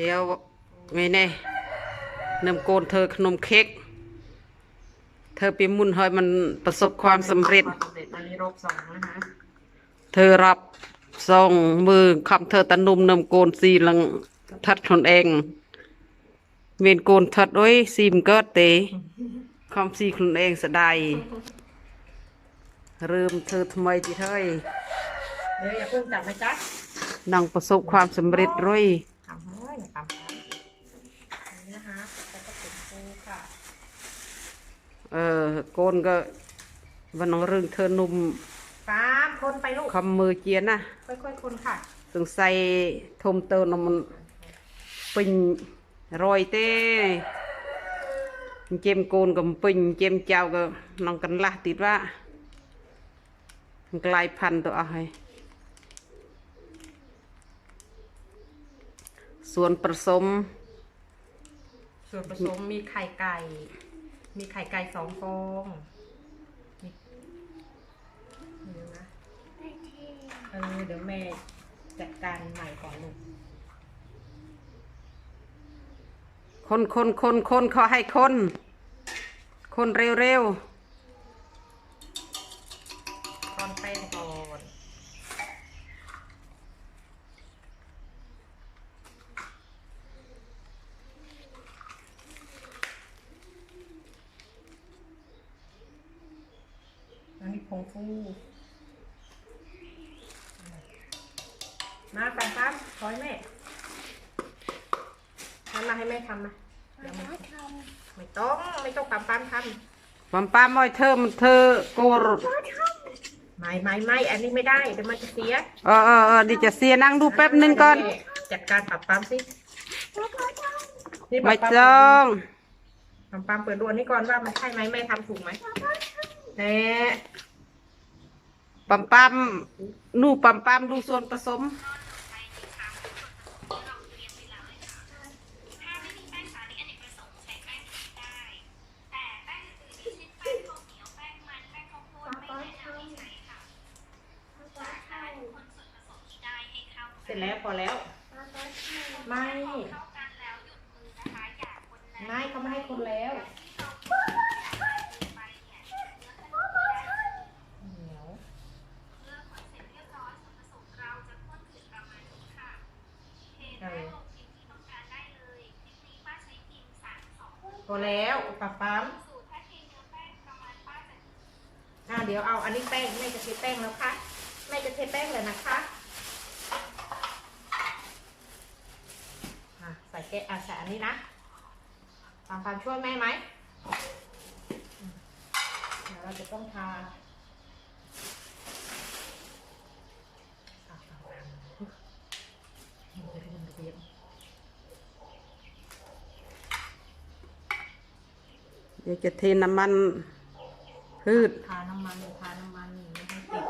เดี๋ยวไงแน่นำโกนเธอขนมเค้กเธอไปมุนให้มันประสบความสำเร็จความสำเร็จอันนี้รอบสองนะคะเธอรับส่งมือคำเธอตะนุ่มนำโกนสีหลังทัดคนเองเวียนโกนทัดด้วยซีมเกิดเตคำสีคนเองสะใดายเริ่มเธอทำไมจีเธยเดี๋ยวอย่าเพิ่งจับนะจ๊ะนังประสบความสำเร็จร้อยทำให้ อย่าทำให้นี่นะคะแล้วก็เป็นปูค่ะเออโกนก็วันนองเรื่องเธอหนุ่มปามคนไปลูกคำมือเจียนนะค่อยๆคนค่ะสงสัยทมเตอร์นมันปิงรอยเต้เจมโกนกับปิงเจมเจ้าก็น้องกันละติดว่ามันกลายพันธุ์ตัวเอาให้ ส่วนผสม ส่วนผสมมีไข่ไก่ มีไข่ไก่สองฟองมีเดี๋ยวนะเออเดี๋ยวแม่จัดการใหม่ก่อนลูกคนคนคนคนเขาให้คน คนเร็วเร็วตอนแป้งก่อน ผงฟูมาแปงปั๊มขอให้แม่ทำมาให้แม่ทำมาเดี๋ยวไม่ไม่ต้องไม่ต้องปั๊มปั๊มทำๆปั๊มป้ามอ้อยเธอมันเธอโกนไม่ไม่ไม่อันนี้ไม่ได้เดี๋ยวมันจะเสียเออเออเออดิจะเสียนั่งดูแป๊บหนึงก่อน จัดการปรับปั๊มสินี่ปไม่รับปั๊จ้องปรับปั๊มเปิดดวนนี่ก่อนว่ามันใช่ไหมแม่ทำถูกไหมแน่ ปั๊มปั๊มนู่ปั๊มปั๊มดูส่วนผสมถ้าไม่มีแป้งสาลีอเนกประสงค์ใช้แป้งนี้ได้แต่แป้งอื่นๆอย่างเช่นแพอแล้วปรับปั๊มสูตรถ้าเทเนื้อแป้งประมาณป้าจะอ่าเดี๋ยวเอาอันนี้แป้งแม่จะเทแป้งแล้วค่ะแม่จะเทแป้งเลยนะคะใส่แกะอะใส่อันนี้นะตามความช่วยแม่ไหมอืมเดี๋ยวเราจะต้องทาอะเอาๆมันจะได้มันเรียบ เดี๋ยวจะเทน้ำมัน พืช ทาน้ำมันทาน้ำมันไม่ให้ติด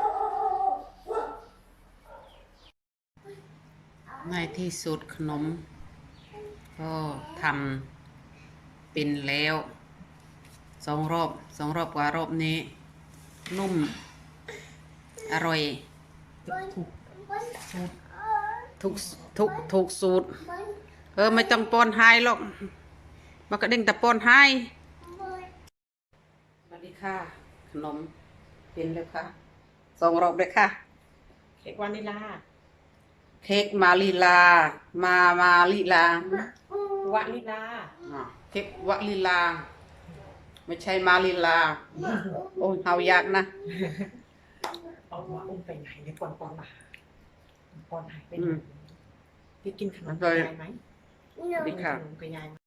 ในที่สุดขนม ก็ทำเป็นแล้วสองรอบสองรอบกว่ารอบนี้ นุ่ม อร่อยถูกสูตรทุกทุกถูกสูตร เออ ไม่ต้องปอนไฮหรอกมันก็เด้งแต่ปอนไฮส วัสดีค่ะ ขนมเป็นแล้วค่ะสองรอบเลยค่ะ เค้กวานิลลาเค้กมาลีลา มามาลีลาวานิลลาอะเค้กวะลีลา ไม่ใช่มาลีลา โอ้ยเฮายากนะเอาว่าอุ้มไปไหนเนี่ยปอนปอนมาปอนหายไปไหอืนมพี่กินขนมอร่กับอยยายไหมสวัสดีค่ะกินขนมกับยายไหม